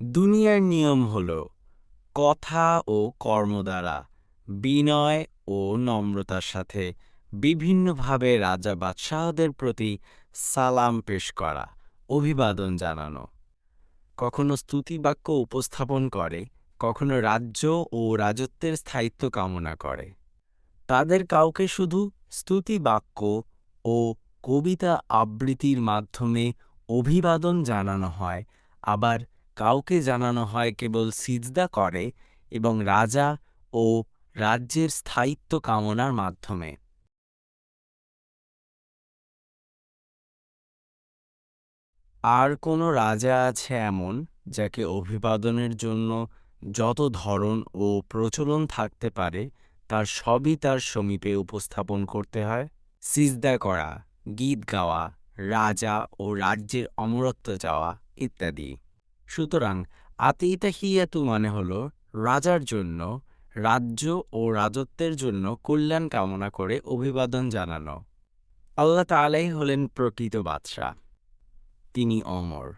দুনিয়ার নিয়ম হল কথা ও কর্ম দ্বারা বিনয় ও নম্রতার সাথে বিভিন্নভাবে রাজা বাদশাহদের প্রতি সালাম পেশ করা, অভিবাদন জানানো। কখনো স্তুতি বাক্য উপস্থাপন করে, কখনো রাজ্য ও রাজত্বের স্থায়িত্ব কামনা করে। তাদের কাউকে শুধু স্তুতি বাক্য ও কবিতা আবৃত্তির মাধ্যমে অভিবাদন জানানো হয়, আবার কাউকে জানানো হয় কেবল সিজদা করে এবং রাজা ও রাজ্যের স্থায়িত্ব কামনার মাধ্যমে। আর কোনো রাজা আছে এমন যাকে অভিবাদনের জন্য যত ধরন ও প্রচলন থাকতে পারে, তার সবই তার সমীপে উপস্থাপন করতে হয়? সিজদা করা, গীত গাওয়া, রাজা ও রাজ্যের অমরত্ব যাওয়া ইত্যাদি। সুতরাং আতিতাহিয়াতু মানে হল রাজার জন্য, রাজ্য ও রাজত্বের জন্য কল্যাণ কামনা করে অভিবাদন জানানো। আল্লাহ তালাই হলেন প্রকৃত বাদশাহ। তিনি অমর।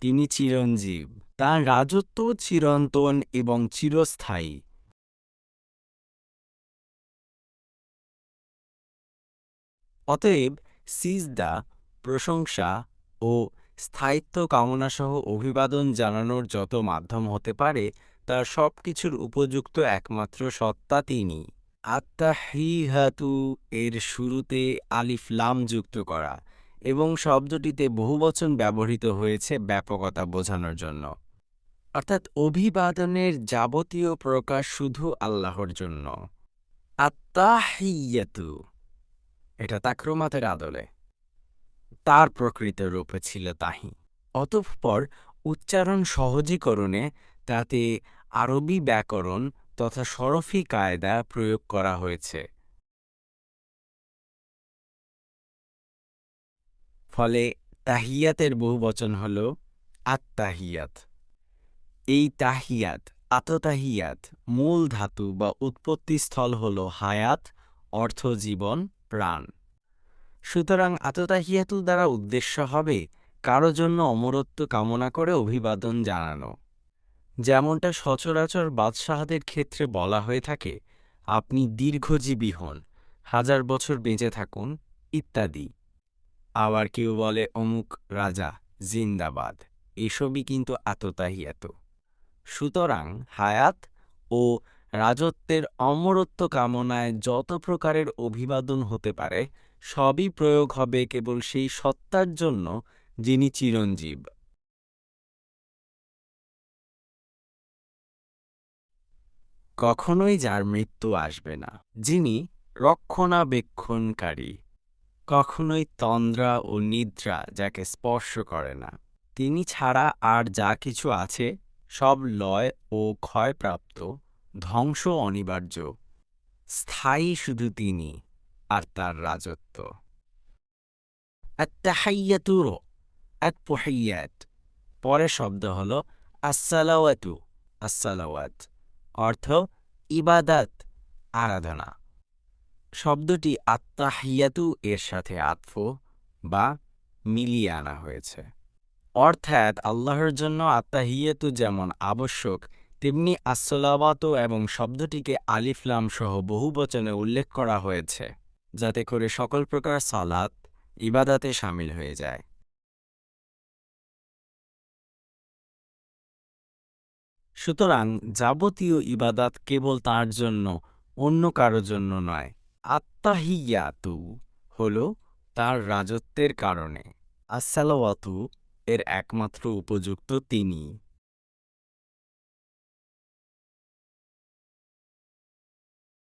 তিনি চিরঞ্জীব। তার রাজত্ব চিরন্তন এবং চিরস্থায়ী। অতএব সিজদা, প্রশংসা ও স্থায়িত্ব কামনাসহ অভিবাদন জানানোর যত মাধ্যম হতে পারে তার সব কিছুর উপযুক্ত একমাত্র সত্তা তিনি। আত্মা আত্মাহিহাতু এর শুরুতে আলিফ লাম যুক্ত করা এবং শব্দটিতে বহুবচন ব্যবহৃত হয়েছে ব্যাপকতা বোঝানোর জন্য। অর্থাৎ অভিবাদনের যাবতীয় প্রকাশ শুধু আল্লাহর জন্য। আত্মা আত্মাহিয়াতু এটা তাক্রমাতের আদলে। তার প্রকৃত রূপে ছিল তাহি। অতঃপর উচ্চারণ সহজীকরণে তাতে আরবি ব্যাকরণ তথা সরফি কায়দা প্রয়োগ করা হয়েছে। ফলে তাহিয়াতের বহুবচন হল আত্মাহিয়াত এই তাহিয়াত আততাহিয়াত মূল ধাতু বা উৎপত্তিস্থল হল হায়াত, অর্থ জীবন, প্রাণ। সুতরাং আততাহিয়াতু দ্বারা উদ্দেশ্য হবে কারও জন্য অমরত্ব কামনা করে অভিবাদন জানানো। যেমনটা সচরাচর বাদশাহাদের ক্ষেত্রে বলা হয়ে থাকে, আপনি দীর্ঘজীবী হন, হাজার বছর বেঁচে থাকুন, ইত্যাদি। আবার কেউ বলে অমুক রাজা, জিন্দাবাদ, এসবই কিন্তু আততাহিয়াত সুতরাং হায়াত ও রাজত্বের অমরত্ব কামনায় যত প্রকারের অভিবাদন হতে পারে, সবই প্রয়োগ হবে কেবল সেই সত্তার জন্য যিনি চিরঞ্জীব। কখনোই যার মৃত্যু আসবে না, যিনি রক্ষণাবেক্ষণকারী। কখনোই তন্দ্রা ও নিদ্রা যাকে স্পর্শ করে না। তিনি ছাড়া আর যা কিছু আছে, সব লয় ও ক্ষয়প্রাপ্ত। ধ্বংস অনিবার্য। স্থায়ী শুধু তিনি আর তার রাজত্ব। আত্মাহাইয়াতুর আতপহাইয়াত পরের শব্দ হল আসসালাওয়াতু, আসসালাওয়াত। অর্থ ইবাদাত, আরাধনা। শব্দটি আত্মাহিয়াতু এর সাথে আতফ বা মিলিয়ে আনা হয়েছে। অর্থাৎ আল্লাহর জন্য আত্মাহিয়াতু যেমন আবশ্যক তেমনি আসলাবাত এবং শব্দটিকে আলিফলাম সহ বহু বচনে উল্লেখ করা হয়েছে, যাতে করে সকল প্রকার সালাত, ইবাদাতে সামিল হয়ে যায়। সুতরাং যাবতীয় ইবাদাত কেবল তার জন্য, অন্য কারও জন্য নয় আত্মাহিয়াতু হল তার রাজত্বের কারণে। আসসালাওয়াতু এর একমাত্র উপযুক্ত তিনি।